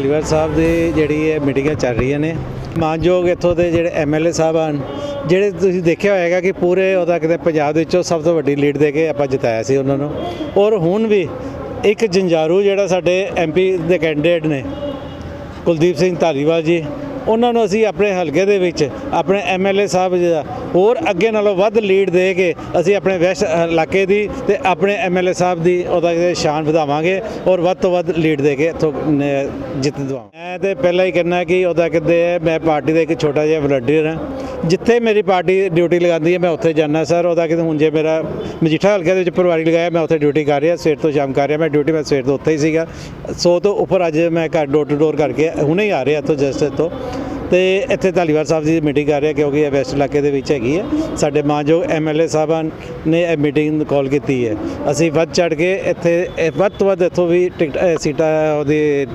ਧਾਲੀਵਾਲ ਸਾਹਿਬ ਦੀ ਜਿਹੜੀ ਹੈ ਮੀਟਿੰਗਾਂ ਚੱਲ ਰਹੀਆਂ ਨੇ। ਮਾਨਯੋਗ ਇੱਥੋਂ ਦੇ ਜਿਹੜੇ ਐਮਐਲਏ ਸਾਹਿਬ ਹਨ, ਜਿਹੜੇ ਤੁਸੀਂ ਦੇਖਿਆ ਹੋਏਗਾ ਕਿ ਪੂਰੇ ਉਹਦਾ ਕਿਤੇ ਪੰਜਾਬ ਦੇ ਵਿੱਚੋਂ ਸਭ ਤੋਂ ਵੱਡੀ ਲੀਡ ਦੇ ਕੇ ਆਪਾਂ ਜਿਤਾਇਆ ਸੀ ਉਹਨਾਂ ਨੂੰ। ਔਰ ਹੁਣ ਵੀ ਇੱਕ ਜੰਜਾਰੂ ਜਿਹੜਾ ਸਾਡੇ ਐਮਪੀ ਦੇ ਕੈਂਡੀਡੇਟ ਨੇ, ਕੁਲਦੀਪ ਸਿੰਘ ਧਾਲੀਵਾਲ ਜੀ ਉਹਨਾਂ ਨੂੰ ਅਸੀਂ ਆਪਣੇ ਹਲਕੇ ਦੇ ਵਿੱਚ ਆਪਣੇ ਐਮਐਲਏ ਸਾਹਿਬ ਜੀ ਦਾ ਹੋਰ ਅੱਗੇ ਨਾਲੋਂ ਵੱਧ ਲੀਡ ਦੇ ਕੇ ਅਸੀਂ ਆਪਣੇ ਵੈਸਟ ਇਲਾਕੇ ਦੀ ਤੇ ਆਪਣੇ ਐਮਐਲਏ ਸਾਹਿਬ ਦੀ ਉਹਦਾ ਕਿਤੇ ਸ਼ਾਨ ਵਧਾਵਾਂਗੇ ਔਰ ਵੱਧ ਤੋਂ ਵੱਧ ਲੀਡ ਦੇ ਕੇ ਇੱਥੋਂ ਜਿੱਤ ਦਵਾਵਾਂ ਮੈਂ ਤੇ ਪਹਿਲਾਂ ਹੀ ਕਹਿਣਾ ਕਿ ਉਹਦਾ ਕਿਤੇ ਮੈਂ ਪਾਰਟੀ ਦਾ ਇੱਕ ਛੋਟਾ ਜਿਹਾ ਵਲੰਟੀਅਰ ਹਾਂ। ਜਿੱਥੇ ਮੇਰੀ ਪਾਰਟੀ ਡਿਊਟੀ ਲਗਾਉਂਦੀ ਹੈ, ਮੈਂ ਉੱਥੇ ਜਾਂਦਾ ਸਰ। ਉਹਦਾ ਕਿਤੇ ਹੁਣ ਜੇ ਮੇਰਾ ਮਜੀਠਾ ਹਲਕੇ ਦੇ ਵਿੱਚ ਪਰਿਵਾਰੀ ਲਗਾਇਆ, ਮੈਂ ਉੱਥੇ ਡਿਊਟੀ ਕਰ ਰਿਹਾ, ਸਵੇਰ ਤੋਂ ਸ਼ਾਮ ਕਰ ਰਿਹਾ। ਮੈਂ ਡਿਊਟੀ ਮੈਂ ਸਵੇਰ ਤੋਂ ਉੱਥੇ ਹੀ ਸੀਗਾ। ਸੋ ਤੋਂ ਉੱਪਰ ਅੱਜ ਮੈਂ ਘਰ ਡੋਰ ਟੂ ਡੋਰ ਕਰਕੇ ਹੁਣੇ ਹੀ ਆ ਰਿਹਾ ਇੱਥੋਂ ਜਸਟ ਇੱਥੋਂ। ਤੇ ਇੱਥੇ ਧਾਲੀਵਾਲ ਸਾਹਿਬ ਜੀ ਦੀ ਮੀਟਿੰਗ ਕਰ ਰਿਹਾ, ਕਿਉਂਕਿ ਇਹ ਵੈਸਟ ਇਲਾਕੇ ਦੇ ਵਿੱਚ ਹੈਗੀ ਹੈ। ਸਾਡੇ ਮਾਨਯੋਗ ਐਮਐਲਏ ਸਾਹਿਬਾਨ ਨੇ ਇਹ ਮੀਟਿੰਗ ਕਾਲ ਕੀਤੀ ਹੈ। ਅਸੀਂ ਵੱਧ ਚੜ ਕੇ ਇੱਥੇ ਵੱਧ ਤੋਂ ਵੱਧ ਇੱਥੋਂ ਵੀ ਟਿਕਟ ਸੀਟਾਂ, ਉਹਦੀ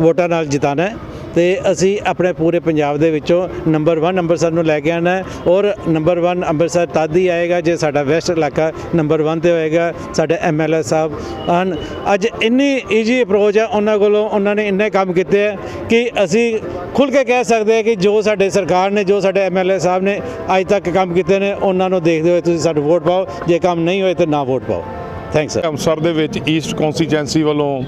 ਵੋਟਾਂ ਨਾਲ ਜਿਤਾਣਾ ਹੈ। ਤੇ ਅਸੀਂ ਆਪਣੇ ਪੂਰੇ ਪੰਜਾਬ ਦੇ ਵਿੱਚੋਂ ਨੰਬਰ 1 ਅੰਮ੍ਰਿਤਸਰ ਨੂੰ ਲੈ ਕੇ ਆਣਾ ਹੈ ਔਰ ਨੰਬਰ 1 ਅੰਮ੍ਰਿਤਸਰ ਤਦ ਹੀ ਆਏਗਾ ਜੇ ਸਾਡਾ ਵੈਸਟ ਇਲਾਕਾ ਨੰਬਰ 1 ਤੇ ਹੋਏਗਾ, ਸਾਡੇ ਐਮਐਲਏ ਸਾਹਿਬ। ਹਨ, ਅੱਜ ਇੰਨੀ ਈਜੀ ਅਪਰੋਚ ਹੈ ਉਹਨਾਂ ਕੋਲੋਂ ਉਹਨਾਂ ਨੇ ਇੰਨੇ ਕੰਮ ਕੀਤੇ ਹੈ ਕਿ ਅਸੀਂ ਖੁੱਲ ਕੇ ਕਹਿ ਸਕਦੇ ਹਾਂ ਕਿ ਜੋ ਸਾਡੇ ਸਰਕਾਰ ਨੇ, ਜੋ ਸਾਡੇ ਐਮਐਲਏ ਸਾਹਿਬ ਨੇ ਅੱਜ ਤੱਕ ਕੰਮ ਕੀਤੇ ਨੇ, ਉਹਨਾਂ ਨੂੰ ਦੇਖਦੇ ਹੋਏ ਤੁਸੀਂ ਸਾਨੂੰ ਵੋਟ ਪਾਓ। ਜੇ ਕੰਮ ਨਹੀਂ ਹੋਏ ਤਾਂ ਨਾ ਵੋਟ ਪਾਓ। ਥੈਂਕਸ ਸਰ ਅੰਮ੍ਰਿਤਸਰ ਦੇ ਵਿੱਚ ਈਸਟ ਕੌਂਸਟੀਚੁਐਂਸੀ ਵੱਲੋਂ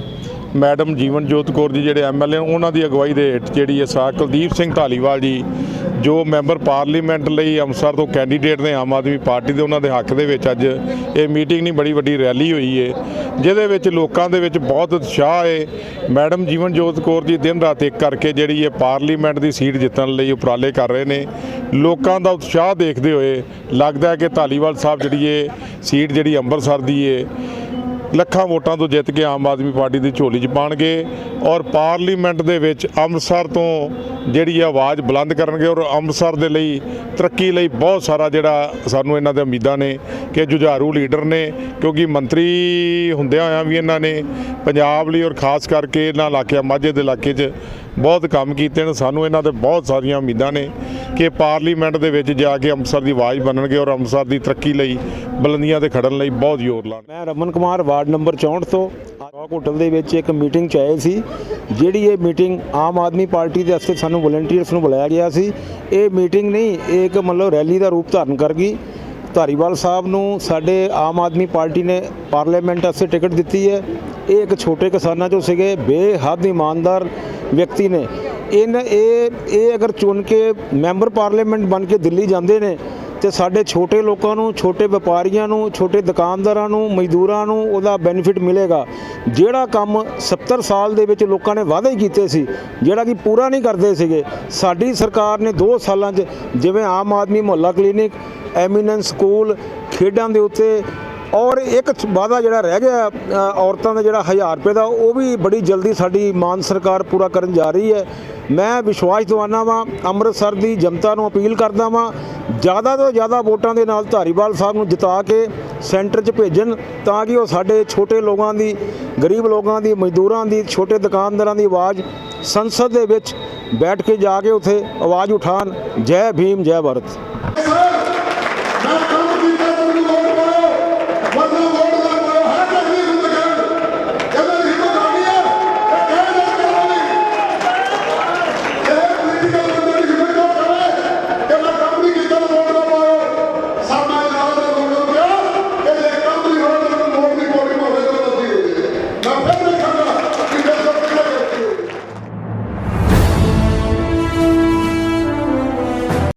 ਮੈਡਮ ਜੀਵਨ ਜੋਤ ਕੌਰ ਜੀ ਜਿਹੜੇ ਐਮਐਲਏ ਉਹਨਾਂ ਦੀ ਅਗਵਾਈ ਦੇ ਹੇਠ ਜਿਹੜੀ ਹੈ ਸਾ ਕੁਲਦੀਪ ਸਿੰਘ ਢਾਲੀਵਾਲ ਜੀ, ਜੋ ਮੈਂਬਰ ਪਾਰਲੀਮੈਂਟ ਲਈ ਅੰਮ੍ਰਿਤਸਰ ਤੋਂ ਕੈਂਡੀਡੇਟ ਨੇ ਆਮ ਆਦਮੀ ਪਾਰਟੀ ਦੇ ਉਹਨਾਂ ਦੇ ਹੱਕ ਦੇ ਵਿੱਚ ਅੱਜ ਇਹ ਮੀਟਿੰਗ ਨਹੀਂ, ਬੜੀ ਵੱਡੀ ਰੈਲੀ ਹੋਈ ਹੈ ਜਿਹਦੇ ਵਿੱਚ ਲੋਕਾਂ ਦੇ ਵਿੱਚ ਬਹੁਤ ਉਤਸ਼ਾਹ ਏ। ਮੈਡਮ ਜੀਵਨ ਜੋਤ ਕੌਰ ਜੀ ਦਿਨ ਰਾਤ ਇੱਕ ਕਰਕੇ ਜਿਹੜੀ ਇਹ ਪਾਰਲੀਮੈਂਟ ਦੀ ਸੀਟ ਜਿੱਤਣ ਲਈ ਉਪਰਾਲੇ ਕਰ ਰਹੇ ਨੇ, ਲੋਕਾਂ ਦਾ ਉਤਸ਼ਾਹ ਦੇਖਦੇ ਹੋਏ ਲੱਗਦਾ ਹੈ ਕਿ ਧਾਲੀਵਾਲ ਸਾਹਿਬ ਜਿਹੜੀ ਇਹ ਸੀਟ ਜਿਹੜੀ ਅੰਮ੍ਰਿਤਸਰ ਦੀ ਹੈ ਲੱਖਾਂ ਵੋਟਾਂ ਤੋਂ ਜਿੱਤ ਕੇ ਆਮ ਆਦਮੀ ਪਾਰਟੀ ਦੀ ਝੋਲੀ 'ਚ ਪਾਣਗੇ ਔਰ ਪਾਰਲੀਮੈਂਟ ਦੇ ਵਿੱਚ ਅੰਮ੍ਰਿਤਸਰ ਤੋਂ ਜਿਹੜੀ ਆਵਾਜ਼ ਬੁਲੰਦ ਕਰਨਗੇ ਔਰ ਅੰਮ੍ਰਿਤਸਰ ਦੇ ਲਈ ਤਰੱਕੀ ਲਈ ਬਹੁਤ ਸਾਰਾ ਜਿਹੜਾ ਸਾਨੂੰ ਇਹਨਾਂ ਦੇ ਉਮੀਦਾਂ ਨੇ ਕਿ ਜੁਝਾਰੂ ਲੀਡਰ ਨੇ, ਕਿਉਂਕਿ ਮੰਤਰੀ ਹੁੰਦਿਆਂ ਹੋਇਆਂ ਵੀ ਇਹਨਾਂ ਨੇ ਪੰਜਾਬ ਲਈ ਔਰ ਖਾਸ ਕਰਕੇ ਇਹਨਾਂ ਇਲਾਕਿਆਂ, ਮਾਝੇ ਦੇ ਇਲਾਕੇ 'ਚ ਬਹੁਤ ਕੰਮ ਕੀਤੇ ਨੇ। ਸਾਨੂੰ ਇਹਨਾਂ ਤੇ ਬਹੁਤ ਸਾਰੀਆਂ ਉਮੀਦਾਂ ਨੇ। ਕਿ ਪਾਰਲੀਮੈਂਟ ਦੇ ਵਿੱਚ ਜਾ ਕੇ ਅੰਮ੍ਰਿਤਸਰ ਦੀ ਆਵਾਜ਼ ਬਣਨਗੇ ਔਰ ਅੰਮ੍ਰਿਤਸਰ ਦੀ ਤਰੱਕੀ ਲਈ ਬੁਲੰਦੀਆਂ ਤੇ ਖੜਨ ਲਈ ਬਹੁਤ ਜ਼ੋਰ ਲਾਣ ਮੈਂ ਰਮਨ ਕੁਮਾਰ, ਵਾਰਡ ਨੰਬਰ 64 ਤੋਂ ਰੌਕ ਹੋਟਲ ਦੇ ਵਿੱਚ ਇੱਕ ਮੀਟਿੰਗ ਚ ਆਏ ਸੀ, ਜਿਹੜੀ ਇਹ ਮੀਟਿੰਗ ਆਮ ਆਦਮੀ ਪਾਰਟੀ ਦੇ ਵਾਸਤੇ ਸਾਨੂੰ ਵਲੰਟੀਅਰਸ ਨੂੰ ਬੁਲਾਇਆ ਗਿਆ ਸੀ। ਇਹ ਮੀਟਿੰਗ ਨਹੀਂ, ਇਹ ਇੱਕ ਮਤਲਬ ਰੈਲੀ ਦਾ ਰੂਪ ਧਾਰਨ ਕਰ ਗਈ ਧਾਰੀਵਾਲ ਸਾਹਿਬ ਨੂੰ ਸਾਡੇ ਆਮ ਆਦਮੀ ਪਾਰਟੀ ਨੇ ਪਾਰਲੀਮੈਂਟ ਵਾਸਤੇ ਟਿਕਟ ਦਿੱਤੀ ਹੈ। ਇਹ ਇੱਕ ਛੋਟੇ ਕਿਸਾਨਾਂ ਚੋਂ ਸੀਗੇ, ਬੇਹੱਦ ਇਮਾਨਦਾਰ ਵਿਅਕਤੀ ਨੇ। ਇਨ ਇਹ ਇਹ ਅਗਰ ਚੁਣ ਕੇ ਮੈਂਬਰ ਪਾਰਲੀਮੈਂਟ ਬਣ ਕੇ ਦਿੱਲੀ ਜਾਂਦੇ ਨੇ, ਤੇ ਸਾਡੇ ਛੋਟੇ ਲੋਕਾਂ ਨੂੰ, ਛੋਟੇ ਵਪਾਰੀਆਂ ਨੂੰ, ਛੋਟੇ ਦੁਕਾਨਦਾਰਾਂ ਨੂੰ, ਮਜ਼ਦੂਰਾਂ ਨੂੰ ਉਹਦਾ ਬੈਨੀਫਿਟ ਮਿਲੇਗਾ। ਜਿਹੜਾ ਕੰਮ 70 ਸਾਲ ਦੇ ਵਿੱਚ ਲੋਕਾਂ ਨੇ ਵਾਅਦੇ ਕੀਤੇ ਸੀ, ਜਿਹੜਾ ਕਿ ਪੂਰਾ ਨਹੀਂ ਕਰਦੇ ਸੀਗੇ, ਸਾਡੀ ਸਰਕਾਰ ਨੇ 2 ਸਾਲਾਂ 'ਚ ਜਿਵੇਂ ਆਮ ਆਦਮੀ ਮੁਹੱਲਾ ਕਲੀਨਿਕ, ਐਮੀਨੈਂਸ ਸਕੂਲ, ਖੇਡਾਂ ਦੇ ਉੱਤੇ, ਔਰ ਇੱਕ ਵਾਅਦਾ ਜਿਹੜਾ ਰਹਿ ਗਿਆ ਔਰਤਾਂ ਦਾ ਜਿਹੜਾ 1000 ਰੁਪਏ ਦਾ, ਉਹ ਵੀ ਬੜੀ ਜਲਦੀ ਸਾਡੀ ਮਾਨ ਸਰਕਾਰ ਪੂਰਾ ਕਰਨ ਜਾ ਰਹੀ ਹੈ। ਮੈਂ ਵਿਸ਼ਵਾਸ ਦਿਵਾਨਾ ਵਾਂ, ਅੰਮ੍ਰਿਤਸਰ ਦੀ ਜਨਤਾ ਨੂੰ ਅਪੀਲ ਕਰਦਾ ਵਾਂ, ਜ਼ਿਆਦਾ ਤੋਂ ਜ਼ਿਆਦਾ ਵੋਟਾਂ ਦੇ ਨਾਲ ਧਾਰੀਵਾਲ ਸਾਹਿਬ ਨੂੰ ਜਿਤਾ ਕੇ ਸੈਂਟਰ 'ਚ ਭੇਜਣ, ਤਾਂ ਕਿ ਉਹ ਸਾਡੇ ਛੋਟੇ ਲੋਕਾਂ ਦੀ, ਗਰੀਬ ਲੋਕਾਂ ਦੀ, ਮਜ਼ਦੂਰਾਂ ਦੀ, ਛੋਟੇ ਦੁਕਾਨਦਾਰਾਂ ਦੀ ਆਵਾਜ਼ ਸੰਸਦ ਦੇ ਵਿੱਚ ਬੈਠ ਕੇ ਜਾ ਕੇ ਉੱਥੇ ਆਵਾਜ਼ ਉਠਾਣ ਜੈ ਭੀਮ, ਜੈ ਭਾਰਤ।